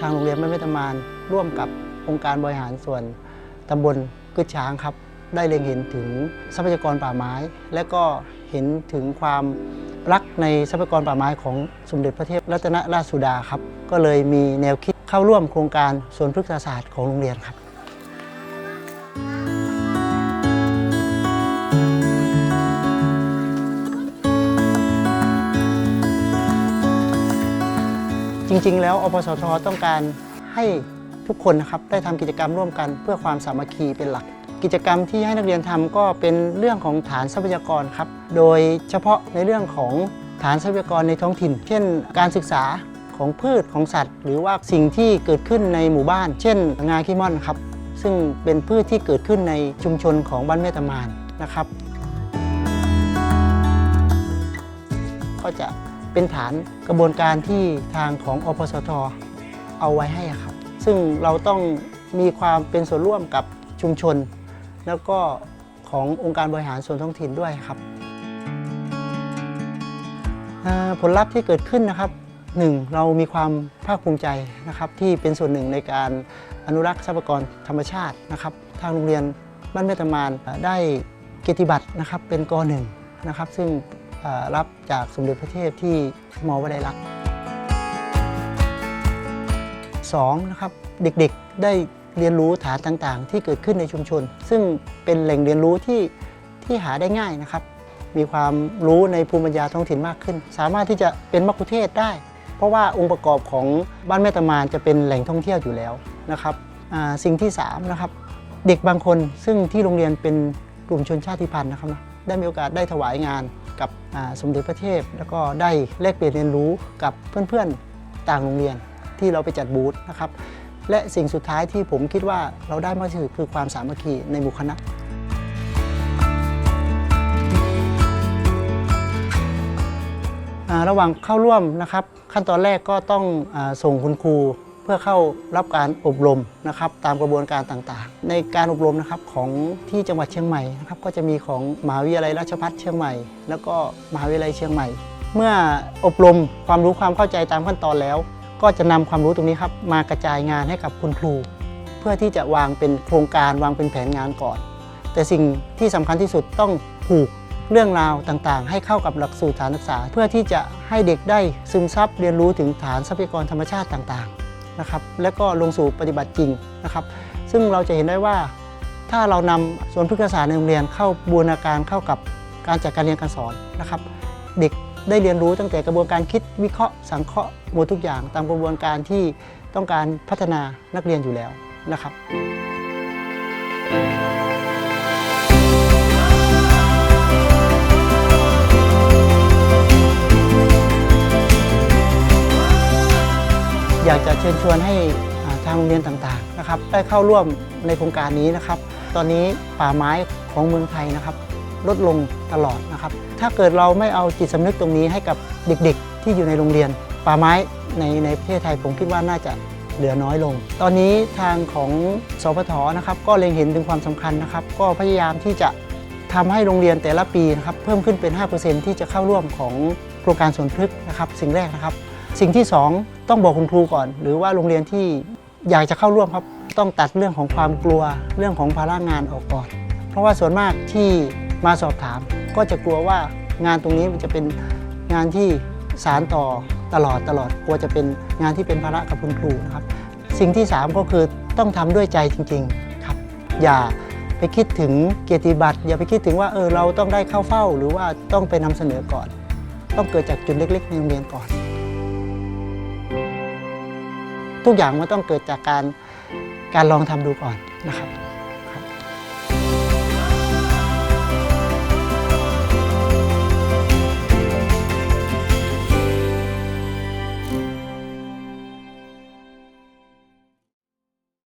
ทางโรงเรียนแม่เมตมานร่วมกับองค์การบริหารส่วนตำบลกึดช้างครับ ได้เล็งเห็นถึงทรัพยากรป่าไม้ และก็เห็นถึงความรักในทรัพยากรป่าไม้ของสมเด็จพระเทพรัตนราชสุดาครับ ก็เลยมีแนวคิดเข้าร่วมโครงการสวนพฤกษศาสตร์ของโรงเรียนครับ ริง ๆ แล้วอปสทต้องการให้ทุกคนนะครับได้ทำกิจกรรมร่วมกัน เพื่อความสามัคคีเป็นหลัก กิจกรรมที่ให้นักเรียนทำก็เป็นเรื่องของฐานทรัพยากรครับ โดยเฉพาะในเรื่องของฐานทรัพยากรในท้องถิ่น เช่น การศึกษาของพืชของสัตว์ หรือว่าสิ่งที่เกิดขึ้นในหมู่บ้าน เช่น งาขี้ม่อนครับ ซึ่งเป็นพืชที่เกิดขึ้นในชุมชนของบ้านแม่ตะมานนะครับ ก็จะ เป็นฐานกระบวนการที่ทางของอปสทเอาไว้ให้ครับ ซึ่งเราต้องมีความเป็นส่วนร่วมกับชุมชน แล้วก็ขององค์การบริหารส่วนท้องถิ่นด้วยครับ ผลลัพธ์ที่เกิดขึ้นนะครับหนึ่งเรามีความภาคภูมิใจนะครับที่เป็นส่วนหนึ่งในการอนุรักษ์ทรัพยากรธรรมชาตินะครับ ทางโรงเรียนบ้านแม่ตะมานได้เกียรติบัตรนะครับเป็นกหนึ่งนะครับ ซึ่ง รับจากสมเด็จพระเทพที่มอวลัยลักษณ์สองนะครับเด็กๆได้เรียนรู้ฐานต่างๆ ที่เกิดขึ้นในชุมชน ซึ่งเป็นแหล่งเรียนรู้ที่ที่หาได้ง่ายนะครับ มีความรู้ในภูมิปัญญาท้องถิ่นมากขึ้น สามารถที่จะเป็นมัคคุเทศได้ เพราะว่าองค์ประกอบของบ้านแม่ตะมานจะเป็นแหล่งท่องเที่ยวอยู่แล้วนะครับสิ่งที่3นะครับเด็กบางคนซึ่งที่โรงเรียนเป็นกลุ่มชนชาติพันธุ์นะครับนะได้มีโอกาสได้ถวายงาน กับสมเด็จพระเทพ แล้วก็ได้แลกเปลี่ยนเรียนรู้กับเพื่อนๆต่างโรงเรียนที่เราไปจัดบูธนะครับ และสิ่งสุดท้ายที่ผมคิดว่าเราได้มากที่สุดคือความสามัคคีในหมู่คณะระหว่างเข้าร่วมนะครับ ขั้นตอนแรกก็ต้องอส่งคุณครู พื่อเข้ารับการอบรมนะครับตามกระบวนการต่างๆ ในการอบรมนะครับของที่จังหวัดเชียงใหม่นะครับก็จะมีของมหาวิทยาลัยราชภัฏเชียงใหม่ แล้วก็มหาวิทยาลัยเชียงใหม่ เมื่ออบรมความรู้ความเข้าใจตามขั้นตอนแล้ว ก็จะนำความรู้ตรงนี้ครับมากระจายงานให้กับคุณครู เพื่อที่จะวางเป็นโครงการวางเป็นแผนงานก่อน แต่สิ่งที่สำคัญที่สุดต้องผูกเรื่องราวต่างๆ ให้เข้ากับหลักสูตรฐานศึกษา เพื่อที่จะให้เด็กได้ซึมซับเรียนรู้ถึงฐานทรัพยากรธรรมชาติต่างๆ นะครับและก็ลงสู่ปฏิบัติจริงนะครับ ซึ่งเราจะเห็นได้ว่า ถ้าเรานำสวนพฤกษศาสตร์ในโรงเรียนเข้าบูรณาการเข้ากับการจัดการเรียนการสอนนะครับ เด็กได้เรียนรู้ตั้งแต่กระบวนการคิดวิเคราะห์สังเคราะห์หมดทุกอย่าง ตามกระบวนการที่ต้องการพัฒนานักเรียนอยู่แล้วนะครับ อยากจะเชิญชวนให้ทางโรงเรียนต่างๆนะครับ ได้เข้าร่วมในโครงการนี้นะครับ ตอนนี้ป่าไม้ของเมืองไทยนะครับ ลดลงตลอดนะครับ ถ้าเกิดเราไม่เอาจิตสำนึกตรงนี้ให้กับเด็กๆ ที่อยู่ในโรงเรียน ป่าไม้ในในประเทศไทยผมคิดว่าน่าจะเหลือน้อยลง ตอนนี้ทางของสพทนะครับ ก็เล็งเห็นถึงความสำคัญนะครับ ก็พยายามที่จะทำให้โรงเรียนแต่ละปีนะครับเพิ่มขึ้นเป็น 5%ที่จะเข้าร่วมของโครงการสวนพฤกษ์นะครับ สิ่งแรกนะครับ สิ่งที่ 2 ต้องบอกคุณครูก่อน หรือว่าโรงเรียนที่อยากจะเข้าร่วมครับ ต้องตัดเรื่องของความกลัวเรื่องของภาระงานออกก่อน เพราะว่าส่วนมากที่มาสอบถาม ก็จะกลัวว่างานตรงนี้มันจะเป็นงานที่สารต่อตลอดตลอดกลัวจะเป็นงานที่เป็นภาระกับคุณครูนะครับ สิ่งที่ 3 ก็คือต้องทำด้วยใจจริงๆครับ อย่าไปคิดถึงเกียรติบัตรอย่าไปคิดถึงว่าเออเราต้องได้เข้าเฝ้า หรือว่าต้องไปนำเสนอก่อน ต้องเกิดจากจุดเล็กๆในโรงเรียนก่อน ทุกอย่างมันต้องเกิดจากการการลองทำดูก่อนนะครับ